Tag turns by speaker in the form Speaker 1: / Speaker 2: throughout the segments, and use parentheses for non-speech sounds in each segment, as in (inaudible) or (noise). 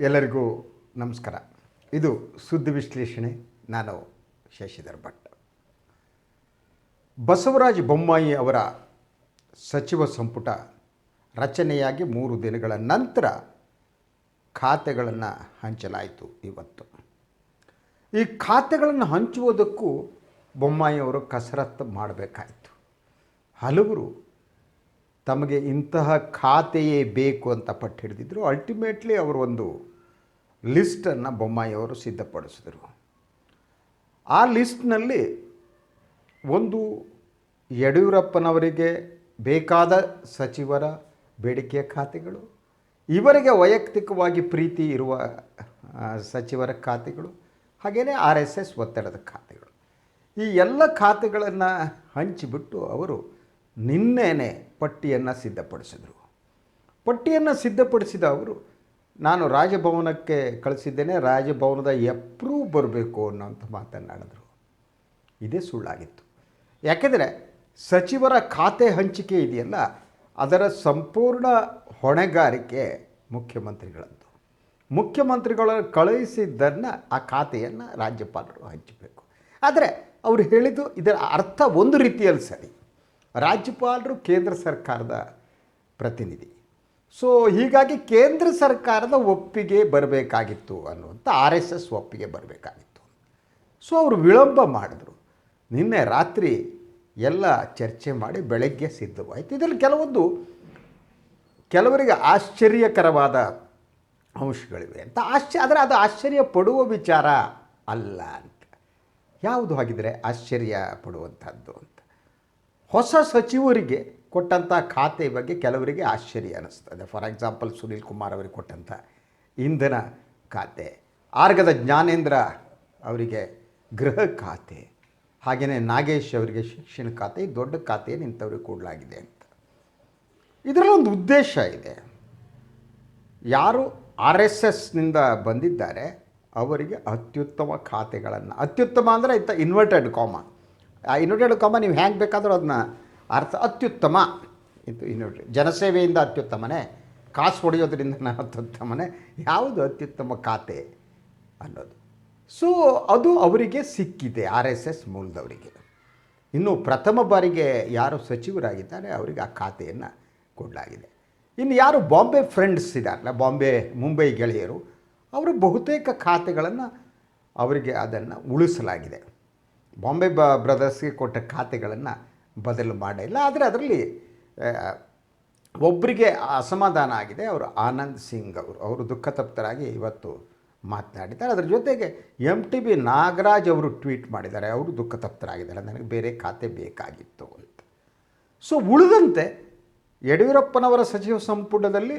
Speaker 1: ಎಲ್ಲರಿಗೂ ನಮಸ್ಕಾರ. ಇದು ಸುದ್ದಿ ವಿಶ್ಲೇಷಣೆ. ನಾನು ಶಶಿಧರ್ ಭಟ್. ಬಸವರಾಜ ಬೊಮ್ಮಾಯಿ ಅವರ ಸಚಿವ ಸಂಪುಟ ರಚನೆಯಾಗಿ ಮೂರು ದಿನಗಳ ನಂತರ ಖಾತೆಗಳನ್ನು ಹಂಚಲಾಯಿತು ಇವತ್ತು. ಈ ಖಾತೆಗಳನ್ನು ಹಂಚುವುದಕ್ಕೂ ಬೊಮ್ಮಾಯಿ ಅವರು ಕಸರತ್ತು ಮಾಡಬೇಕಾಯಿತು. ಹಲವರು ತಮಗೆ ಇಂತಹ ಖಾತೆಯೇ ಬೇಕು ಅಂತ ಪಟ್ಟು ಹಿಡಿದಿದ್ದರು ಅಲ್ಟಿಮೇಟ್ಲಿ ಅವರು ಒಂದು ಲಿಸ್ಟನ್ನು ಬೊಮ್ಮಾಯಿಯವರು ಸಿದ್ಧಪಡಿಸಿದರು. ಆ ಲಿಸ್ಟ್ನಲ್ಲಿ ಒಂದು ಯಡಿಯೂರಪ್ಪನವರಿಗೆ ಬೇಕಾದ ಸಚಿವರ ಬೇಡಿಕೆಯ ಖಾತೆಗಳು, ಇವರಿಗೆ ವೈಯಕ್ತಿಕವಾಗಿ ಪ್ರೀತಿ ಇರುವ ಸಚಿವರ ಖಾತೆಗಳು ಹಾಗೆಯೇ ಆರ್ ಎಸ್ ಎಸ್ ಒತ್ತಡದ ಖಾತೆಗಳು. ಈ ಎಲ್ಲ ಖಾತೆಗಳನ್ನು ಹಂಚಿಬಿಟ್ಟು ಅವರು ನಿನ್ನೆನೆ ಪಟ್ಟಿಯನ್ನು ಸಿದ್ಧಪಡಿಸಿದರು. ಪಟ್ಟಿಯನ್ನು ಸಿದ್ಧಪಡಿಸಿದ ಅವರು, ನಾನು ರಾಜಭವನಕ್ಕೆ ಕಳಿಸಿದ್ದೇನೆ, ರಾಜಭವನದ ಎಪ್ರೂ ಬರಬೇಕು ಅನ್ನೋಂಥ ಮಾತನ್ನಾಡಿದ್ರು. ಇದೇ ಸುಳ್ಳಾಗಿತ್ತು. ಯಾಕೆಂದರೆ ಸಚಿವರ ಖಾತೆ ಹಂಚಿಕೆ ಇದೆಯಲ್ಲ, ಅದರ ಸಂಪೂರ್ಣ ಹೊಣೆಗಾರಿಕೆ ಮುಖ್ಯಮಂತ್ರಿಗಳದ್ದು. ಮುಖ್ಯಮಂತ್ರಿಗಳನ್ನು ಕಳುಹಿಸಿದ್ದನ್ನು ಆ ಖಾತೆಯನ್ನು ರಾಜ್ಯಪಾಲರು ಹಂಚಬೇಕು. ಆದರೆ ಅವರು ಹೇಳಿದ್ದು ಇದರ ಅರ್ಥ ಒಂದು ರೀತಿಯಲ್ಲಿ ಸರಿ. ರಾಜ್ಯಪಾಲರು ಕೇಂದ್ರ ಸರ್ಕಾರದ ಪ್ರತಿನಿಧಿ. ಸೊ ಹೀಗಾಗಿ ಕೇಂದ್ರ ಸರ್ಕಾರದ ಒಪ್ಪಿಗೆ ಬರಬೇಕಾಗಿತ್ತು ಅನ್ನುವಂಥ ಆರ್ ಎಸ್ ಎಸ್ ಒಪ್ಪಿಗೆ ಬರಬೇಕಾಗಿತ್ತು. ಸೊ ಅವರು ವಿಳಂಬ ಮಾಡಿದ್ರು. ನಿನ್ನೆ ರಾತ್ರಿ ಎಲ್ಲ ಚರ್ಚೆ ಮಾಡಿ ಬೆಳಗ್ಗೆ ಸಿದ್ಧವಾಯಿತು. ಇದರಲ್ಲಿ ಕೆಲವೊಂದು ಕೆಲವರಿಗೆ ಆಶ್ಚರ್ಯಕರವಾದ ಅಂಶಗಳಿವೆ ಅಂತ. ಆಶ್ಚರ್ಯ, ಆದರೆ ಅದು ಆಶ್ಚರ್ಯ ಪಡುವ ವಿಚಾರ ಅಲ್ಲ ಅಂತ. ಯಾವುದು ಹಾಗಿದ್ರೆ ಆಶ್ಚರ್ಯ ಪಡುವಂಥದ್ದು ಹೊಸ ಸಚಿವರಿಗೆ ಕೊಟ್ಟಂಥ ಖಾತೆ ಬಗ್ಗೆ ಕೆಲವರಿಗೆ ಆಶ್ಚರ್ಯ ಅನ್ನಿಸ್ತದೆ ಫಾರ್ ಎಕ್ಸಾಂಪಲ್ ಸುನೀಲ್ ಕುಮಾರ್ ಅವರಿಗೆ ಕೊಟ್ಟಂಥ ಇಂಧನ ಖಾತೆ, ಆರ್ಗದ ಜ್ಞಾನೇಂದ್ರ ಅವರಿಗೆ ಗೃಹ ಖಾತೆ ಹಾಗೆಯೇ ನಾಗೇಶ್ ಅವರಿಗೆ ಶಿಕ್ಷಣ ಖಾತೆ ದೊಡ್ಡ ಖಾತೆಯನ್ನು ಇಂಥವ್ರಿಗೆ ಕೊಡಲಾಗಿದೆ ಅಂತ. ಇದರಲ್ಲಿ ಒಂದು ಉದ್ದೇಶ ಇದೆ. ಯಾರು ಆರ್ ಎಸ್ ಎಸ್ನಿಂದ ಬಂದಿದ್ದಾರೆ, ಅವರಿಗೆ ಅತ್ಯುತ್ತಮ ಖಾತೆಗಳನ್ನು, ಅತ್ಯುತ್ತಮ ಅಂದರೆ ಇಂಥ ಇನ್ವರ್ಟೆಡ್ ಕಾಮ ಆ ಇನ್ವರ್ಟೆಡ್ ಕಾಮ ನೀವು ಹ್ಯಾಂಗೆ ಬೇಕಾದರೂ ಅದನ್ನ ಅರ್ಥ ಅತ್ಯುತ್ತಮ. ಇದು ಇನ್ವರ್ಟೆಡ್ ಜನಸೇವೆಯಿಂದ ಅತ್ಯುತ್ತಮನೇ. ಕಾಸು ಹೊಡೆಯೋದ್ರಿಂದ ಅತ್ಯುತ್ತಮನೇ. ಯಾವುದು ಅತ್ಯುತ್ತಮ ಖಾತೆ ಅನ್ನೋದು. ಸೊ ಅದು ಅವರಿಗೆ ಸಿಕ್ಕಿದೆ, ಆರ್ ಎಸ್ ಎಸ್ ಮೂಲದವರಿಗೆ. ಇನ್ನು ಪ್ರಥಮ ಬಾರಿಗೆ ಯಾರು ಸಚಿವರಾಗಿದ್ದಾರೆ, ಅವರಿಗೆ ಆ ಖಾತೆಯನ್ನು ಕೊಡಲಾಗಿದೆ. ಇನ್ನು ಯಾರು ಬಾಂಬೆ ಫ್ರೆಂಡ್ಸ್ ಇದ್ದಾರಲ್ಲ ಬಾಂಬೆ, ಮುಂಬೈ ಗೆಳೆಯರು, ಅವರು ಬಹುತೇಕ ಖಾತೆಗಳನ್ನು ಅವರಿಗೆ ಅದನ್ನು ಉಳಿಸಲಾಗಿದೆ. ಬಾಂಬೆ ಬ ಬ್ರದರ್ಸ್ಗೆ ಕೊಟ್ಟ ಖಾತೆಗಳನ್ನು ಬದಲು ಮಾಡಿಲ್ಲ ಆದರೆ ಅದರಲ್ಲಿ ಒಬ್ಬರಿಗೆ ಅಸಮಾಧಾನ ಆಗಿದೆ ಅವರು ಆನಂದ್ ಸಿಂಗ್ ಅವರು. ಅವರು ದುಃಖತಪ್ತರಾಗಿ ಇವತ್ತು ಮಾತನಾಡಿದ್ದಾರೆ. ಅದರ ಜೊತೆಗೆ ಎಂ ಟಿ ಬಿ ನಾಗರಾಜ್ ಅವರು ಟ್ವೀಟ್ ಮಾಡಿದ್ದಾರೆ. ಅವರು ದುಃಖತಪ್ತರಾಗಿದ್ದಾರೆ. ನನಗೆ ಬೇರೆ ಖಾತೆ ಬೇಕಾಗಿತ್ತು ಅಂತ. ಸೊ ಉಳಿದಂತೆ ಯಡಿಯೂರಪ್ಪನವರ ಸಚಿವ ಸಂಪುಟದಲ್ಲಿ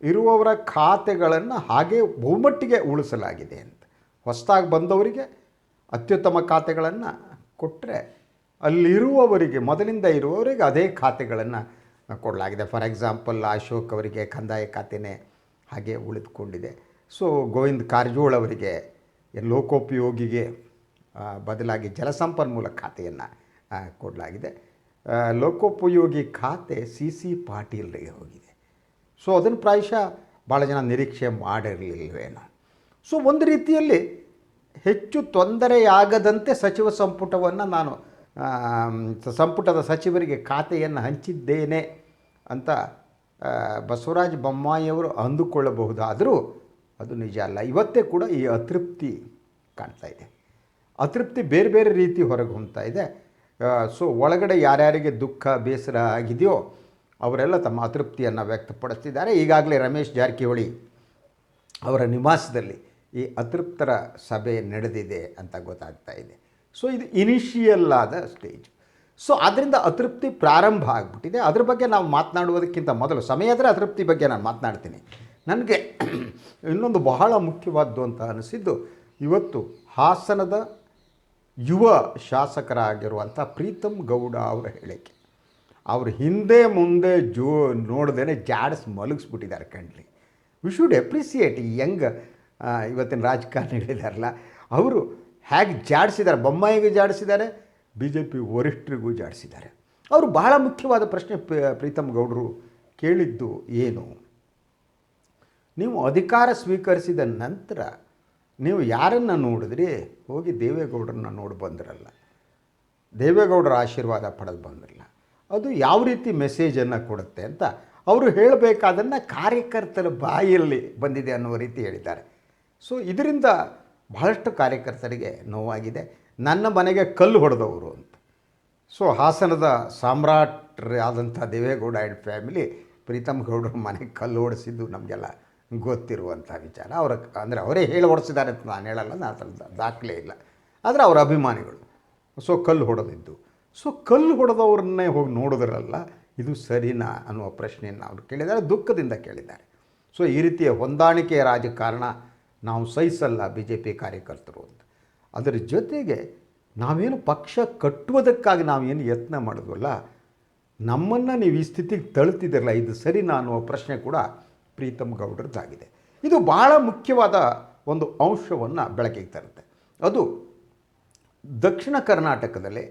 Speaker 1: ಇರುವವರ ಖಾತೆಗಳನ್ನು ಹಾಗೆ ಬಹುಮಟ್ಟಿಗೆ ಉಳಿಸಲಾಗಿದೆ ಅಂತ. ಹೊಸದಾಗಿ ಬಂದವರಿಗೆ ಅತ್ಯುತ್ತಮ ಖಾತೆಗಳನ್ನು ಕೊಟ್ಟರೆ ಅಲ್ಲಿರುವವರಿಗೆ, ಮೊದಲಿಂದ ಇರುವವರಿಗೆ ಅದೇ ಖಾತೆಗಳನ್ನು ಕೊಡಲಾಗಿದೆ. ಫಾರ್ ಎಕ್ಸಾಂಪಲ್ ಅಶೋಕ್ ಅವರಿಗೆ ಕಂದಾಯ ಖಾತೆನೇ ಹಾಗೆ ಉಳಿದುಕೊಂಡಿದೆ. ಸೊ ಗೋವಿಂದ್ ಕಾರಜೋಳ್ ಅವರಿಗೆ, ಲೋಕೋಪಯೋಗಿಗೆ ಬದಲಾಗಿ ಜಲಸಂಪನ್ಮೂಲ ಖಾತೆಯನ್ನು ಕೊಡಲಾಗಿದೆ. ಲೋಕೋಪಯೋಗಿ ಖಾತೆ ಸಿ ಸಿ ಪಾಟೀಲ್ರಿಗೆ ಹೋಗಿದೆ. ಸೊ ಅದನ್ನು ಪ್ರಾಯಶಃ ಭಾಳ ಜನ ನಿರೀಕ್ಷೆ ಮಾಡಿರಲಿಲ್ವೇನೋ. ಸೊ ಒಂದು ರೀತಿಯಲ್ಲಿ ಹೆಚ್ಚು ತೊಂದರೆಯಾಗದಂತೆ ಸಚಿವ ಸಂಪುಟವನ್ನು ನಾನು ಸಂಪುಟದ ಸಚಿವರಿಗೆ ಖಾತೆಯನ್ನು ಹಂಚಿದ್ದೇನೆ ಅಂತ ಬಸವರಾಜ ಬೊಮ್ಮಾಯಿಯವರು ಅಂದುಕೊಳ್ಳಬಹುದಾದರೂ ಅದು ನಿಜ ಅಲ್ಲ. ಇವತ್ತೇ ಕೂಡ ಈ ಅತೃಪ್ತಿ ಕಾಣ್ತಾ ಇದೆ. ಅತೃಪ್ತಿ ಬೇರೆ ಬೇರೆ ರೀತಿ ಹೊರಗೆ ಹೊಮ್ತಾ ಇದೆ. ಸೊ ಒಳಗಡೆ ಯಾರ್ಯಾರಿಗೆ ದುಃಖ, ಬೇಸರ ಆಗಿದೆಯೋ ಅವರೆಲ್ಲ ತಮ್ಮ ಅತೃಪ್ತಿಯನ್ನು ವ್ಯಕ್ತಪಡಿಸ್ತಿದ್ದಾರೆ. ಈಗಾಗಲೇ ರಮೇಶ್ ಜಾರಕಿಹೊಳಿ ಅವರ ನಿವಾಸದಲ್ಲಿ ಈ ಅತೃಪ್ತರ ಸಭೆ ನಡೆದಿದೆ ಅಂತ ಗೊತ್ತಾಗ್ತಾ ಇದೆ. ಸೊ ಇದು ಇನಿಷಿಯಲ್ ಆದ ಸ್ಟೇಜ್ ಸೊ ಅದರಿಂದ ಅತೃಪ್ತಿ ಪ್ರಾರಂಭ ಆಗಿಬಿಟ್ಟಿದೆ. ಅದ್ರ ಬಗ್ಗೆ ನಾವು ಮಾತನಾಡುವುದಕ್ಕಿಂತ ಮೊದಲು, ಸಮಯ ಆದರೆ ಅತೃಪ್ತಿ ಬಗ್ಗೆ ನಾನು ಮಾತನಾಡ್ತೀನಿ. ನನಗೆ (clears throat) ಇನ್ನೊಂದು ಬಹಳ ಮುಖ್ಯವಾದ್ದು ಅಂತ ಅನಿಸಿದ್ದು, ಇವತ್ತು ಹಾಸನದ ಯುವ ಶಾಸಕರಾಗಿರುವಂಥ ಪ್ರೀತಮ್ ಗೌಡ ಅವರ ಹೇಳಿಕೆ. ಅವರು ಹಿಂದೆ ಮುಂದೆ ಜೋ ನೋಡ್ದೇ ಜಾಡ್ಸ್ ಮಲಗಿಸ್ಬಿಟ್ಟಿದ್ದಾರೆ ಕಣ್ಲಿ ವಿ ಶುಡ್ ಎಪ್ರಿಸಿಯೇಟ್ ಈ ಯಂಗ್ ಇವತ್ತಿನ ರಾಜಕಾರಣಿಗಳಿದಾರಲ್ಲ, ಅವರು ಹೇಗೆ ಜಾಡಿಸಿದ್ದಾರೆ ಬೊಮ್ಮಾಯಿಗೂ ಜಾಡಿಸಿದ್ದಾರೆ ಬಿ ಜೆ ಪಿ ವರಿಷ್ಠರಿಗೂ ಜಾಡಿಸಿದ್ದಾರೆ. ಅವರು ಬಹಳ ಮುಖ್ಯವಾದ ಪ್ರಶ್ನೆ ಪ್ರೀ- ಪ್ರೀತಮ್ ಗೌಡರು ಕೇಳಿದ್ದು ಏನು? ನೀವು ಅಧಿಕಾರ ಸ್ವೀಕರಿಸಿದ ನಂತರ ನೀವು ಯಾರನ್ನು ನೋಡಿದ್ರಿ? ಹೋಗಿ ದೇವೇಗೌಡರನ್ನ ನೋಡಿ ಬಂದಿರಲ್ಲ. ದೇವೇಗೌಡರ ಆಶೀರ್ವಾದ ಪಡೆದು ಬಂದಿರಲ್ಲ. ಅದು ಯಾವ ರೀತಿ ಮೆಸೇಜನ್ನು ಕೊಡುತ್ತೆ ಅಂತ ಅವರು ಹೇಳಬೇಕಾದನ್ನು ಕಾರ್ಯಕರ್ತರ ಬಾಯಲ್ಲಿ ಬಂದಿದೆ ಅನ್ನುವ ರೀತಿ ಹೇಳಿದ್ದಾರೆ. ಸೊ ಇದರಿಂದ ಬಹಳಷ್ಟು ಕಾರ್ಯಕರ್ತರಿಗೆ ನೋವಾಗಿದೆ. ನನ್ನ ಮನೆಗೆ ಕಲ್ಲು ಹೊಡೆದವರು ಅಂತ. ಸೊ ಹಾಸನದ ಸಾಮ್ರಾಟ್ರಾದಂಥ ದೇವೇಗೌಡ ಆ್ಯಂಡ್ ಫ್ಯಾಮಿಲಿ ಪ್ರೀತಮ್ ಗೌಡರ ಮನೆಗೆ ಕಲ್ಲು ಹೊಡೆಸಿದ್ದು ನಮಗೆಲ್ಲ ಗೊತ್ತಿರುವಂಥ ವಿಚಾರ. ಅವರ ಅಂದರೆ ಅವರೇ ಹೇಳಿ ಹೊಡೆಸಿದ್ದಾರೆ ಅಂತ ನಾನು ಹೇಳಲ್ಲ, ನಾನು ದಾಖಲೆ ಇಲ್ಲ. ಆದರೆ ಅವರ ಅಭಿಮಾನಿಗಳು. ಸೊ ಕಲ್ಲು ಹೊಡೆದಿದ್ದು. ಸೊ ಕಲ್ಲು ಹೊಡೆದವ್ರನ್ನೇ ಹೋಗಿ ನೋಡಿದ್ರಲ್ಲ, ಇದು ಸರಿನಾ ಅನ್ನುವ ಪ್ರಶ್ನೆಯನ್ನು ಅವರು ಕೇಳಿದ್ದಾರೆ, ದುಃಖದಿಂದ ಕೇಳಿದ್ದಾರೆ. ಸೊ ಈ ರೀತಿಯ ಹೊಂದಾಣಿಕೆಯ ರಾಜಕಾರಣ ನಾವು ಸಹಿಸಲ್ಲ ಬಿ ಜೆ ಪಿ ಕಾರ್ಯಕರ್ತರು ಅಂತ. ಅದರ ಜೊತೆಗೆ ನಾವೇನು ಪಕ್ಷ ಕಟ್ಟುವುದಕ್ಕಾಗಿ ನಾವೇನು ಯತ್ನ ಮಾಡಿದ್ವಲ್ಲ ನಮ್ಮನ್ನು ನೀವು ಈ ಸ್ಥಿತಿಗೆ ತಳ್ತಿದ್ದೀರಲ್ಲ, ಇದು ಸರಿನಾ ಅನ್ನುವ ಪ್ರಶ್ನೆ ಕೂಡ ಪ್ರೀತಮ್ ಗೌಡ್ರದ್ದಾಗಿದೆ. ಇದು ಭಾಳ ಮುಖ್ಯವಾದ ಒಂದು ಅಂಶವನ್ನು ಬೆಳಕಿಗೆ ತರುತ್ತೆ. ಅದು ದಕ್ಷಿಣ ಕರ್ನಾಟಕದಲ್ಲಿ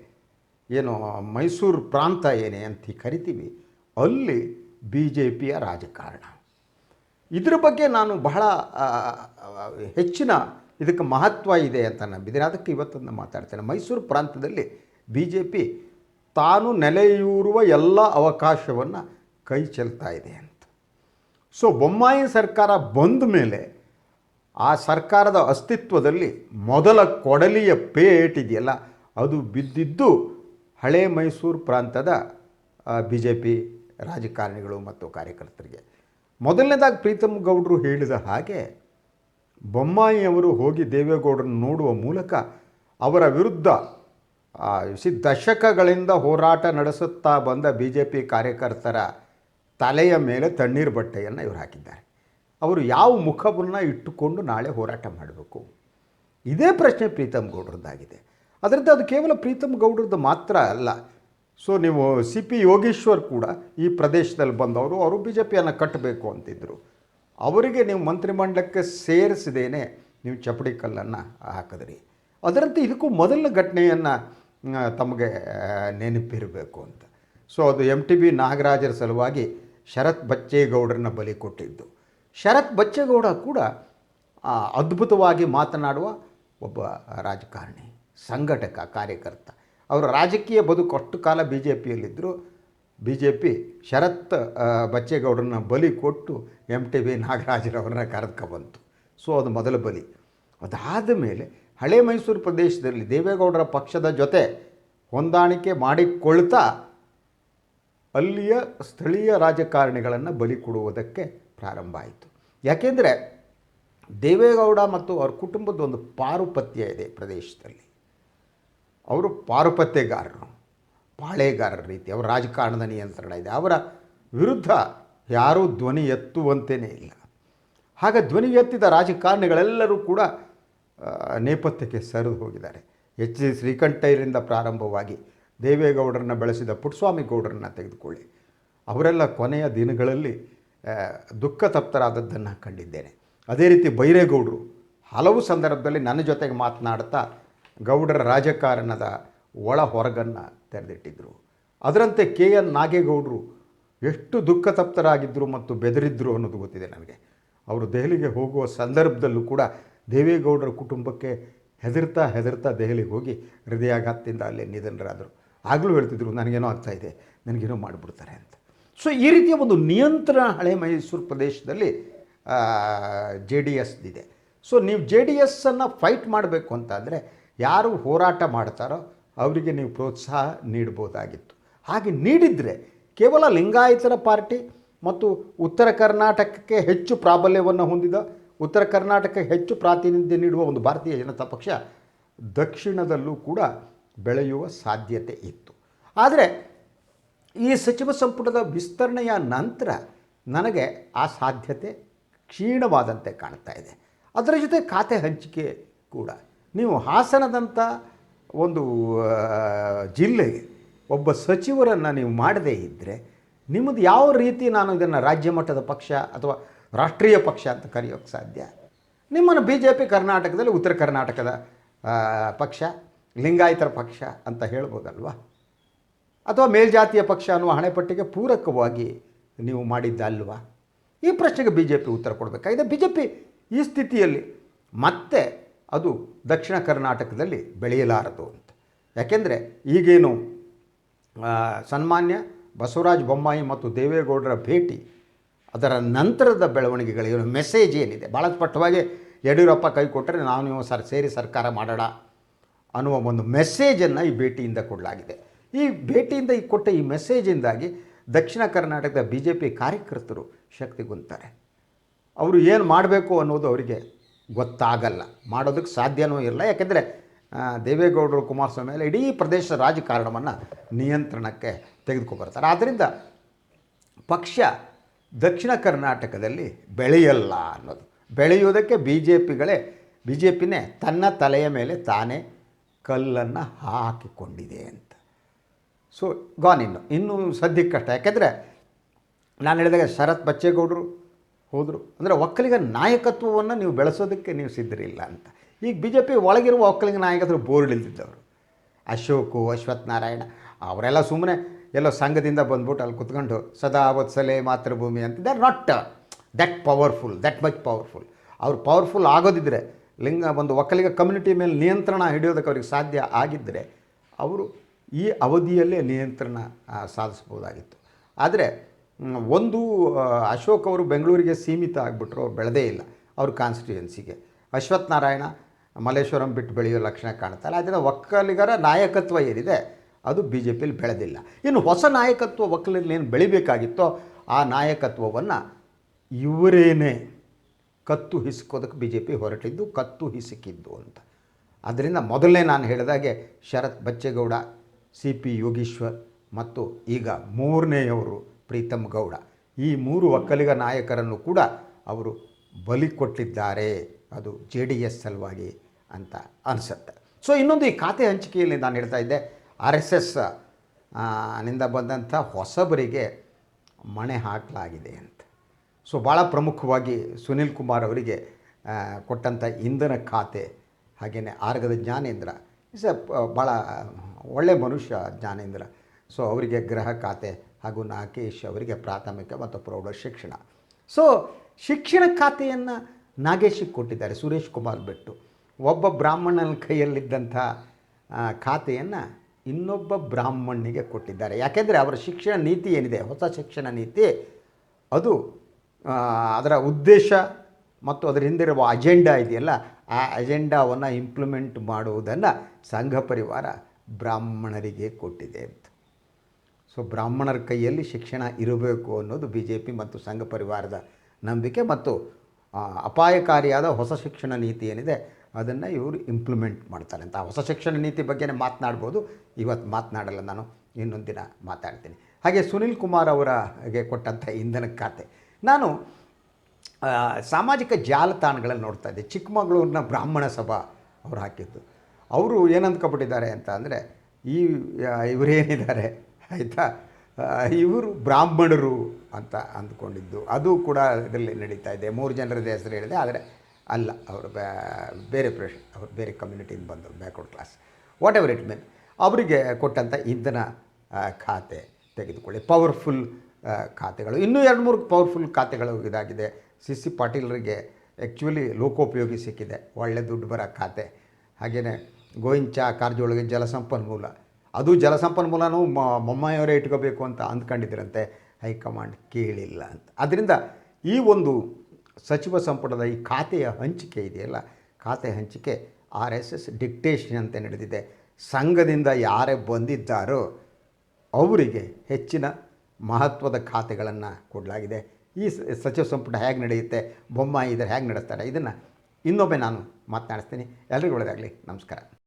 Speaker 1: ಏನು ಮೈಸೂರು ಪ್ರಾಂತ ಏನೇ ಅಂತ ಕರಿತೀವಿ, ಅಲ್ಲಿ ಬಿ ಜೆ ಪಿಯ ರಾಜಕಾರಣ. ಇದ್ರ ಬಗ್ಗೆ ನಾನು ಬಹಳ ಹೆಚ್ಚಿನ ಇದಕ್ಕೆ ಮಹತ್ವ ಇದೆ ಅಂತ ನಂಬಿದ್ದೀನಿ. ಅದಕ್ಕೆ ಇವತ್ತನ್ನು ಮಾತಾಡ್ತೇನೆ. ಮೈಸೂರು ಪ್ರಾಂತದಲ್ಲಿ ಬಿ ಜೆ ಪಿ ತಾನು ನೆಲೆಯೂರುವ ಎಲ್ಲ ಅವಕಾಶವನ್ನು ಕೈ ಚೆಲ್ತಾ ಇದೆ ಅಂತ. ಸೊ ಬೊಮ್ಮಾಯಿ ಸರ್ಕಾರ ಬಂದ ಮೇಲೆ ಆ ಸರ್ಕಾರದ ಅಸ್ತಿತ್ವದಲ್ಲಿ ಮೊದಲ ಕೊಡಲಿಯ ಪೇಟ್ ಇದೆಯಲ್ಲ ಅದು ಬಿದ್ದಿದ್ದು ಹಳೆ ಮೈಸೂರು ಪ್ರಾಂತದ ಬಿ ಜೆ ಪಿ ರಾಜಕಾರಣಿಗಳು ಮತ್ತು ಕಾರ್ಯಕರ್ತರಿಗೆ. ಮೊದಲನೇದಾಗಿ ಪ್ರೀತಮ್ ಗೌಡರು ಹೇಳಿದ ಹಾಗೆ ಬೊಮ್ಮಾಯಿಯವರು ಹೋಗಿ ದೇವೇಗೌಡರನ್ನು ನೋಡುವ ಮೂಲಕ ಅವರ ವಿರುದ್ಧ ದಶಕಗಳಿಂದ ಹೋರಾಟ ನಡೆಸುತ್ತಾ ಬಂದ ಬಿ ಜೆ ಪಿ ಕಾರ್ಯಕರ್ತರ ತಲೆಯ ಮೇಲೆ ತಣ್ಣೀರು ಬಟ್ಟೆಯನ್ನು ಇವರು ಹಾಕಿದ್ದಾರೆ. ಅವರು ಯಾವ ಮುಖವನ್ನು ಇಟ್ಟುಕೊಂಡು ನಾಳೆ ಹೋರಾಟ ಮಾಡಬೇಕು? ಇದೇ ಪ್ರಶ್ನೆ ಪ್ರೀತಮ್ ಗೌಡ್ರದ್ದಾಗಿದೆ. ಅದರಿಂದ ಅದು ಕೇವಲ ಪ್ರೀತಮ್ ಗೌಡ್ರದ್ದು ಮಾತ್ರ ಅಲ್ಲ. ಸೊ ನೀವು ಸಿ ಪಿ ಯೋಗೇಶ್ವರ್ ಕೂಡ ಈ ಪ್ರದೇಶದಲ್ಲಿ ಬಂದವರು, ಅವರು ಬಿ ಜೆ ಪಿಯನ್ನು ಕಟ್ಟಬೇಕು ಅಂತಿದ್ದರು ಅವರಿಗೆ ನೀವು ಮಂತ್ರಿಮಂಡಲಕ್ಕೆ ಸೇರಿಸದೇನೆ ನೀವು ಚಪ್ಪಡಿ ಕಲ್ಲನ್ನು ಹಾಕಿದ್ರಿ. ಅದರಂತೆ ಇದಕ್ಕೂ ಮೊದಲನ ಘಟನೆಯನ್ನು ತಮಗೆ ನೆನಪಿರಬೇಕು ಅಂತ. ಸೊ ಅದು ಎಂ ಟಿ ಬಿ ನಾಗರಾಜರ ಸಲುವಾಗಿ ಶರತ್ ಬಚ್ಚೇಗೌಡರನ್ನ ಬಲಿ ಕೊಟ್ಟಿದ್ದು. ಶರತ್ ಬಚ್ಚೇಗೌಡ ಕೂಡ ಅದ್ಭುತವಾಗಿ ಮಾತನಾಡುವ ಒಬ್ಬ ರಾಜಕಾರಣಿ, ಸಂಘಟಕ, ಕಾರ್ಯಕರ್ತ. ಅವರ ರಾಜಕೀಯ ಬದುಕು ಅಷ್ಟು ಕಾಲ ಬಿ ಜೆ ಪಿಯಲ್ಲಿದ್ದರು ಬಿ ಜೆ ಪಿ ಶರತ್ ಬಚ್ಚೇಗೌಡರನ್ನ ಬಲಿ ಕೊಟ್ಟು ಎಂ ಟಿ ಬಿ ನಾಗರಾಜರವ್ರನ್ನ ಕರೆದ್ಕೊಬಂತು ಸೊ, ಅದು ಮೊದಲ ಬಲಿ. ಅದಾದ ಮೇಲೆ ಹಳೆ ಮೈಸೂರು ಪ್ರದೇಶದಲ್ಲಿ ದೇವೇಗೌಡರ ಪಕ್ಷದ ಜೊತೆ ಹೊಂದಾಣಿಕೆ ಮಾಡಿಕೊಳ್ತಾ ಅಲ್ಲಿಯ ಸ್ಥಳೀಯ ರಾಜಕಾರಣಿಗಳನ್ನು ಬಲಿ ಕೊಡುವುದಕ್ಕೆ ಪ್ರಾರಂಭ ಆಯಿತು. ಯಾಕೆಂದರೆ ದೇವೇಗೌಡ ಮತ್ತು ಅವ್ರ ಕುಟುಂಬದ ಒಂದು ಪಾರುಪತ್ಯ ಇದೆ ಪ್ರದೇಶದಲ್ಲಿ. ಅವರು ಪಾರುಪತ್ಯಗಾರರು, ಪಾಳೆಗಾರರ ರೀತಿ, ಅವರ ರಾಜಕಾರಣದ ನಿಯಂತ್ರಣ ಇದೆ. ಅವರ ವಿರುದ್ಧ ಯಾರೂ ಧ್ವನಿ ಎತ್ತುವಂತೆಯೇ ಇಲ್ಲ. ಹಾಗೆ ಧ್ವನಿ ಎತ್ತಿದ ರಾಜಕಾರಣಿಗಳೆಲ್ಲರೂ ಕೂಡ ನೇಪಥ್ಯಕ್ಕೆ ಸರಿದು ಹೋಗಿದ್ದಾರೆ. ಎಚ್ ಜಿ ಶ್ರೀಕಂಠಯ್ಯರಿಂದ ಪ್ರಾರಂಭವಾಗಿ ದೇವೇಗೌಡರನ್ನು ಬೆಳೆಸಿದ ಪುಟ್ಸ್ವಾಮಿ ಗೌಡರನ್ನು ತೆಗೆದುಕೊಳ್ಳಿ. ಅವರೆಲ್ಲ ಕೊನೆಯ ದಿನಗಳಲ್ಲಿ ದುಃಖ ತಪ್ತರಾದದ್ದನ್ನು ಕಂಡಿದ್ದೇನೆ. ಅದೇ ರೀತಿ ಬೈರೇಗೌಡರು ಹಲವು ಸಂದರ್ಭದಲ್ಲಿ ನನ್ನ ಜೊತೆಗೆ ಮಾತನಾಡ್ತಾ ಗೌಡರ ರಾಜಕಾರಣದ ಒಳ ಹೊರಗನ್ನು ತೆರೆದಿಟ್ಟಿದ್ದರು ಅದರಂತೆ ಕೆ. ಎನ್. ನಾಗೇಗೌಡರು ಎಷ್ಟು ದುಃಖ ತಪ್ತರಾಗಿದ್ದರು ಮತ್ತು ಬೆದರಿದ್ದರು ಅನ್ನೋದು ಗೊತ್ತಿದೆ ನನಗೆ ಅವರು ದೆಹಲಿಗೆ ಹೋಗುವ ಸಂದರ್ಭದಲ್ಲೂ ಕೂಡ ದೇವೇಗೌಡರ ಕುಟುಂಬಕ್ಕೆ ಹೆದರ್ತಾ ಹೆದರ್ತಾ ದೆಹಲಿಗೆ ಹೋಗಿ ಹೃದಯಾಘಾತದಿಂದ ಅಲ್ಲಿ ನಿಧನರಾದರು. ಆಗಲೂ ಹೇಳ್ತಿದ್ರು, ನನಗೇನೋ ಆಗ್ತಾಯಿದೆ ನನಗೇನೋ ಮಾಡಿಬಿಡ್ತಾರೆ ಅಂತ. ಸೊ ಈ ರೀತಿಯ ಒಂದು ನಿಯಂತ್ರಣ ಹಳೆ ಮೈಸೂರು ಪ್ರದೇಶದಲ್ಲಿ ಜೆ ಡಿ ಎಸ್ ಇದೆ. ಸೊ ನೀವು ಜೆ ಡಿ ಎಸ್ಸನ್ನು ಫೈಟ್ ಮಾಡಬೇಕು ಅಂತಂದರೆ ಯಾರು ಹೋರಾಟ ಮಾಡ್ತಾರೋ ಅವರಿಗೆ ನೀವು ಪ್ರೋತ್ಸಾಹ ನೀಡ್ಬೋದಾಗಿತ್ತು. ಹಾಗೆ ನೀಡಿದರೆ ಕೇವಲ ಲಿಂಗಾಯತರ ಪಾರ್ಟಿ ಮತ್ತು ಉತ್ತರ ಕರ್ನಾಟಕಕ್ಕೆ ಹೆಚ್ಚು ಪ್ರಾಬಲ್ಯವನ್ನು ಹೊಂದಿದ, ಉತ್ತರ ಕರ್ನಾಟಕಕ್ಕೆ ಹೆಚ್ಚು ಪ್ರಾತಿನಿಧ್ಯ ನೀಡುವ ಒಂದು ಭಾರತೀಯ ಜನತಾ ಪಕ್ಷ ದಕ್ಷಿಣದಲ್ಲೂ ಕೂಡ ಬೆಳೆಯುವ ಸಾಧ್ಯತೆ ಇತ್ತು. ಆದರೆ ಈ ಸಚಿವ ಸಂಪುಟದ ವಿಸ್ತರಣೆಯ ನಂತರ ನನಗೆ ಆ ಸಾಧ್ಯತೆ ಕ್ಷೀಣವಾದಂತೆ ಕಾಣ್ತಾ ಇದೆ. ಅದರ ಜೊತೆ ಖಾತೆ ಹಂಚಿಕೆ ಕೂಡ ನೀವು ಹಾಸನದಂಥ ಒಂದು ಜಿಲ್ಲೆಗೆ ಒಬ್ಬ ಸಚಿವರನ್ನು ನೀವು ಮಾಡದೇ ಇದ್ದರೆ ನಿಮ್ಮದು ಯಾವ ರೀತಿ ನಾನು ಇದನ್ನು ರಾಜ್ಯ ಮಟ್ಟದ ಪಕ್ಷ ಅಥವಾ ರಾಷ್ಟ್ರೀಯ ಪಕ್ಷ ಅಂತ ಕರೆಯೋಕ್ಕೆ ಸಾಧ್ಯ? ನಿಮ್ಮನ್ನು ಬಿ ಜೆ ಪಿ ಕರ್ನಾಟಕದಲ್ಲಿ ಉತ್ತರ ಕರ್ನಾಟಕದ ಪಕ್ಷ, ಲಿಂಗಾಯತರ ಪಕ್ಷ ಅಂತ ಹೇಳ್ಬೋದಲ್ವ? ಅಥವಾ ಮೇಲ್ಜಾತಿಯ ಪಕ್ಷ ಅನ್ನುವ ಹಣೆಪಟ್ಟಿಗೆ ಪೂರಕವಾಗಿ ನೀವು ಮಾಡಿದ್ದಲ್ವ? ಈ ಪ್ರಶ್ನೆಗೆ ಬಿ ಜೆ ಪಿ ಉತ್ತರ ಕೊಡಬೇಕಾಗಿದೆ ಬಿ ಜೆ ಪಿ ಈ ಸ್ಥಿತಿಯಲ್ಲಿ ಮತ್ತೆ ಅದು ದಕ್ಷಿಣ ಕರ್ನಾಟಕದಲ್ಲಿ ಬೆಳೆಯಲಾರದು ಅಂತ. ಯಾಕೆಂದರೆ ಈಗೇನು ಸನ್ಮಾನ್ಯ ಬಸವರಾಜ ಬೊಮ್ಮಾಯಿ ಮತ್ತು ದೇವೇಗೌಡರ ಭೇಟಿ, ಅದರ ನಂತರದ ಬೆಳವಣಿಗೆಗಳು ಏನು ಮೆಸೇಜ್ ಏನಿದೆ? ಭಾಳ ಸ್ಪಷ್ಟವಾಗಿ ಯಡಿಯೂರಪ್ಪ ಕೈ ಕೊಟ್ಟರೆ ನಾನು ನೀವು ಸರ್ ಸೇರಿ ಸರ್ಕಾರ ಮಾಡೋಣ ಅನ್ನುವ ಒಂದು ಮೆಸೇಜನ್ನು ಈ ಭೇಟಿಯಿಂದ ಕೊಡಲಾಗಿದೆ. ಈ ಭೇಟಿಯಿಂದ ಈ ಕೊಟ್ಟ ಈ ಮೆಸೇಜಿಂದಾಗಿ ದಕ್ಷಿಣ ಕರ್ನಾಟಕದ ಬಿ ಜೆ ಪಿ ಕಾರ್ಯಕರ್ತರು ಶಕ್ತಿಗುಂತಾರೆ ಅವರು ಏನು ಮಾಡಬೇಕು ಅನ್ನೋದು ಅವರಿಗೆ ಗೊತ್ತಾಗಲ್ಲ. ಮಾಡೋದಕ್ಕೆ ಸಾಧ್ಯವೂ ಇಲ್ಲ. ಯಾಕೆಂದರೆ ದೇವೇಗೌಡರು ಕುಮಾರಸ್ವಾಮಿ ಮೇಲೆ ಇಡೀ ಪ್ರದೇಶದ ರಾಜಕಾರಣವನ್ನು ನಿಯಂತ್ರಣಕ್ಕೆ ತೆಗೆದುಕೊಬರ್ತಾರೆ ಆದ್ದರಿಂದ ಪಕ್ಷ ದಕ್ಷಿಣ ಕರ್ನಾಟಕದಲ್ಲಿ ಬೆಳೆಯಲ್ಲ ಅನ್ನೋದು. ಬೆಳೆಯುವುದಕ್ಕೆ ಬಿ ಜೆ ಪಿಗಳೇ ಬಿ ಜೆ ಪಿನೇ ತನ್ನ ತಲೆಯ ಮೇಲೆ ತಾನೇ ಕಲ್ಲನ್ನು ಹಾಕಿಕೊಂಡಿದೆ ಅಂತ. ಸೊ ಗಾನ್ ಇನ್ನು. ಇನ್ನೂ ಸದ್ಯಕ್ಕೆ ಕಷ್ಟ ಯಾಕೆಂದರೆ, ನಾನು ಹೇಳಿದಾಗ ಶರತ್ ಬಚ್ಚೇಗೌಡರು ಹೋದರು. ಅಂದರೆ ಒಕ್ಕಲಿಗ ನಾಯಕತ್ವವನ್ನು ನೀವು ಬೆಳೆಸೋದಕ್ಕೆ ನೀವು ಸಿದ್ಧರಿಲ್ಲ ಅಂತ. ಈಗ ಬಿ ಜೆ ಪಿ ಒಳಗಿರುವ ಒಕ್ಕಲಿಗ ನಾಯಕತ್ವ ಬೋರ್ಡ್ ಇಲ್ದಿದ್ದವರು ಅಶೋಕು, ಅಶ್ವತ್ಥನಾರಾಯಣ, ಅವರೆಲ್ಲ ಸುಮ್ಮನೆ ಎಲ್ಲೋ ಸಂಘದಿಂದ ಬಂದ್ಬಿಟ್ಟು ಅಲ್ಲಿ ಕುತ್ಕೊಂಡು ಸದಾ ವತ್ಸಲೆ ಮಾತೃಭೂಮಿ ಅಂತ. They are not that powerful that much powerful ಅವ್ರು ಪವರ್ಫುಲ್ ಆಗೋದಿದ್ದರೆ ಲಿಂಗ ಒಂದು ಒಕ್ಕಲಿಗ ಕಮ್ಯುನಿಟಿ ಮೇಲೆ ನಿಯಂತ್ರಣ ಹಿಡಿಯೋದಕ್ಕೆ ಅವ್ರಿಗೆ ಸಾಧ್ಯ ಆಗಿದ್ದರೆ ಅವರು ಈ ಅವಧಿಯಲ್ಲೇ ನಿಯಂತ್ರಣ ಸಾಧಿಸ್ಬೋದಾಗಿತ್ತು ಆದರೆ ಒಂದು ಅಶೋಕ್ ಅವರು ಬೆಂಗಳೂರಿಗೆ ಸೀಮಿತ ಆಗಿಬಿಟ್ರು, ಅವ್ರು ಬೆಳೆದೇ ಇಲ್ಲ ಅವ್ರ ಕಾನ್ಸ್ಟಿಟ್ಯೂಯೆನ್ಸಿಗೆ ಅಶ್ವಥ್ ನಾರಾಯಣ ಮಲ್ಲೇಶ್ವರಂ ಬಿಟ್ಟು ಬೆಳೆಯೋ ಲಕ್ಷಣ ಕಾಣ್ತಾರೆ ಆದ್ದರಿಂದ ಒಕ್ಕಲಿಗರ ನಾಯಕತ್ವ ಏನಿದೆ, ಅದು ಬಿ ಜೆ ಪಿಲಿ ಬೆಳೆದಿಲ್ಲ. ಇನ್ನು ಹೊಸ ನಾಯಕತ್ವ ಒಕ್ಕಲಲ್ಲಿ ಏನು ಬೆಳಿಬೇಕಾಗಿತ್ತೋ, ಆ ನಾಯಕತ್ವವನ್ನು ಇವರೇನೇ ಕತ್ತು ಹಿಸ್ಕೋದಕ್ಕೆ ಬಿ ಜೆ ಪಿ ಹೊರಟಿದ್ದು, ಕತ್ತು ಹಿಸುಕಿದ್ದು ಅಂತ. ಅದರಿಂದ ಮೊದಲನೇ ನಾನು ಹೇಳಿದಾಗೆ ಶರತ್ ಬಚ್ಚೇಗೌಡ, ಸಿ ಪಿ ಯೋಗೀಶ್ವರ್ ಮತ್ತು ಈಗ ಮೂರನೆಯವರು ಪ್ರೀತಮ್ ಗೌಡ. ಈ ಮೂರು ಒಕ್ಕಲಿಗ ನಾಯಕರನ್ನು ಕೂಡ ಅವರು ಬಲಿ ಕೊಟ್ಟಿದ್ದಾರೆ. ಅದು ಜೆ ಡಿ ಎಸ್ ಸಲುವಾಗಿ ಅಂತ ಅನಿಸುತ್ತೆ. ಸೊ ಇನ್ನೊಂದು ಈ ಖಾತೆ ಹಂಚಿಕೆಯಲ್ಲಿ ನಾನು ಹೇಳ್ತಾ ಇದ್ದೆ. ಆರ್ ಎಸ್ ಎಸ್ನಿಂದ ಬಂದಂಥ ಹೊಸಬರಿಗೆ ಮಣೆ ಹಾಕಲಾಗಿದೆ ಅಂತ. ಸೊ ಭಾಳ ಪ್ರಮುಖವಾಗಿ ಸುನಿಲ್ ಕುಮಾರ್ ಅವರಿಗೆ ಕೊಟ್ಟಂಥ ಇಂಧನ ಖಾತೆ ಹಾಗೆಯೇ ಆರ್ಗದ ಜ್ಞಾನೇಂದ್ರ. ಇಸ್ ಅ ಭಾಳ ಒಳ್ಳೆ ಮನುಷ್ಯ ಜ್ಞಾನೇಂದ್ರ. ಸೊ ಅವರಿಗೆ ಗೃಹ ಖಾತೆ ಹಾಗೂ ನಾಗೇಶ್ ಅವರಿಗೆ ಪ್ರಾಥಮಿಕ ಮತ್ತು ಪ್ರೌಢ ಶಿಕ್ಷಣ. ಸೊ ಶಿಕ್ಷಣ ಖಾತೆಯನ್ನು ನಾಗೇಶಿಗೆ ಕೊಟ್ಟಿದ್ದಾರೆ ಸುರೇಶ್ ಕುಮಾರ್ ಬಿಟ್ಟು ಒಬ್ಬ ಬ್ರಾಹ್ಮಣನ ಕೈಯಲ್ಲಿದ್ದಂಥ ಖಾತೆಯನ್ನು ಇನ್ನೊಬ್ಬ ಬ್ರಾಹ್ಮಣಿಗೆ ಕೊಟ್ಟಿದ್ದಾರೆ. ಯಾಕೆಂದರೆ ಅವರ ಶಿಕ್ಷಣ ನೀತಿ ಏನಿದೆ, ಹೊಸ ಶಿಕ್ಷಣ ನೀತಿ, ಅದು ಅದರ ಉದ್ದೇಶ ಮತ್ತು ಅದರ ಹಿಂದಿರುವ ಅಜೆಂಡಾ ಇದೆಯಲ್ಲ, ಆ ಅಜೆಂಡಾವನ್ನು ಇಂಪ್ಲಿಮೆಂಟ್ ಮಾಡುವುದನ್ನು ಸಂಘ ಪರಿವಾರ ಬ್ರಾಹ್ಮಣರಿಗೆ ಕೊಟ್ಟಿದೆ ಅಂತ. ಸೊ ಬ್ರಾಹ್ಮಣರ ಕೈಯಲ್ಲಿ ಶಿಕ್ಷಣ ಇರಬೇಕು ಅನ್ನೋದು ಬಿ ಜೆ ಪಿ ಮತ್ತು ಸಂಘ ಪರಿವಾರದ ನಂಬಿಕೆ ಮತ್ತು ಅಪಾಯಕಾರಿಯಾದ ಹೊಸ ಶಿಕ್ಷಣ ನೀತಿ ಏನಿದೆ, ಅದನ್ನು ಇವರು ಇಂಪ್ಲಿಮೆಂಟ್ ಮಾಡ್ತಾರೆ. ಅಂತ ಹೊಸ ಶಿಕ್ಷಣ ನೀತಿ ಬಗ್ಗೆನೇ ಮಾತನಾಡ್ಬೋದು. ಇವತ್ತು ಮಾತನಾಡಲ್ಲ ನಾನು, ಇನ್ನೊಂದು ದಿನ ಮಾತಾಡ್ತೀನಿ. ಹಾಗೆ ಸುನಿಲ್ ಕುಮಾರ್ ಅವರಿಗೆ ಕೊಟ್ಟಂಥ ಇಂಧನ ಖಾತೆ. ನಾನು ಸಾಮಾಜಿಕ ಜಾಲತಾಣಗಳಲ್ಲಿ ನೋಡ್ತಾ ಇದ್ದೆ. ಚಿಕ್ಕಮಗಳೂರಿನ ಬ್ರಾಹ್ಮಣ ಸಭಾ ಅವ್ರು ಹಾಕಿದ್ದು. ಅವರು ಏನಂದ್ಕೊಬಿಟ್ಟಿದ್ದಾರೆ ಅಂತ ಅಂದರೆ, ಈ ಇವರೇನಿದ್ದಾರೆ? ಆಯಿತಾ? ಇವರು ಬ್ರಾಹ್ಮಣರು ಅಂತ ಅಂದ್ಕೊಂಡಿದ್ದು. ಅದು ಕೂಡ ಇದರಲ್ಲಿ ನಡೀತಾ ಇದೆ. ಮೂರು ಜನರದ ಹೆಸರು ಹೇಳಿದೆ, ಆದರೆ ಅಲ್ಲ, ಅವರು ಬೇರೆ ಪ್ರಶ್ನೆ ಅವರು ಬೇರೆ ಕಮ್ಯುನಿಟಿಯಿಂದ ಬಂದರು backward class whatever it mean ಅವರಿಗೆ ಕೊಟ್ಟಂಥ ಇಂಧನ ಖಾತೆ ತೆಗೆದುಕೊಳ್ಳಿ. ಪವರ್ಫುಲ್ ಖಾತೆಗಳು. ಇನ್ನೂ ಎರಡು ಮೂರು ಪವರ್ಫುಲ್ ಖಾತೆಗಳು ಇದಾಗಿದೆ. ಸಿ ಸಿ ಪಾಟೀಲರಿಗೆ ಆ್ಯಕ್ಚುಲಿ ಲೋಕೋಪಯೋಗಿ ಸಿಕ್ಕಿದೆ. ಒಳ್ಳೆ ದುಡ್ಡು ಬರೋ ಖಾತೆ. ಹಾಗೆಯೇ ಗೋವಿಂಚ ಕಾರ್ಜೊಳಗೆ ಜಲಸಂಪನ್ಮೂಲ. ಅದು ಜಲಸಂಪನ್ಮೂಲನೂ ಮೊಮ್ಮಾಯವರೇ ಇಟ್ಕೋಬೇಕು ಅಂತ ಅಂದ್ಕೊಂಡಿದ್ರಂತೆ ಹೈಕಮಾಂಡ್ ಕೇಳಿಲ್ಲ ಅಂತ. ಅದರಿಂದ ಈ ಒಂದು ಸಚಿವ ಸಂಪುಟದ ಈ ಖಾತೆಯ ಹಂಚಿಕೆ ಇದೆಯಲ್ಲ, ಖಾತೆ ಹಂಚಿಕೆ ಆರ್ ಎಸ್ ಎಸ್ ಡಿಕ್ಟೇಷನ್ ಅಂತ ನಡೆದಿದೆ. ಸಂಘದಿಂದ ಯಾರೇ ಬಂದಿದ್ದಾರೋ ಅವರಿಗೆ ಹೆಚ್ಚಿನ ಮಹತ್ವದ ಖಾತೆಗಳನ್ನು ಕೊಡಲಾಗಿದೆ. ಈ ಸಚಿವ ಸಂಪುಟ ಹೇಗೆ ನಡೆಯುತ್ತೆ, ಬೊಮ್ಮಾಯಿ ಇದ್ರೆ ಹೇಗೆ ನಡೆಸ್ತಾರೆ, ಇದನ್ನು ಇನ್ನೊಮ್ಮೆ ನಾನು ಮಾತನಾಡಿಸ್ತೀನಿ. ಎಲ್ರಿಗೂ ಒಳ್ಳೆಯದಾಗಲಿ ನಮಸ್ಕಾರ.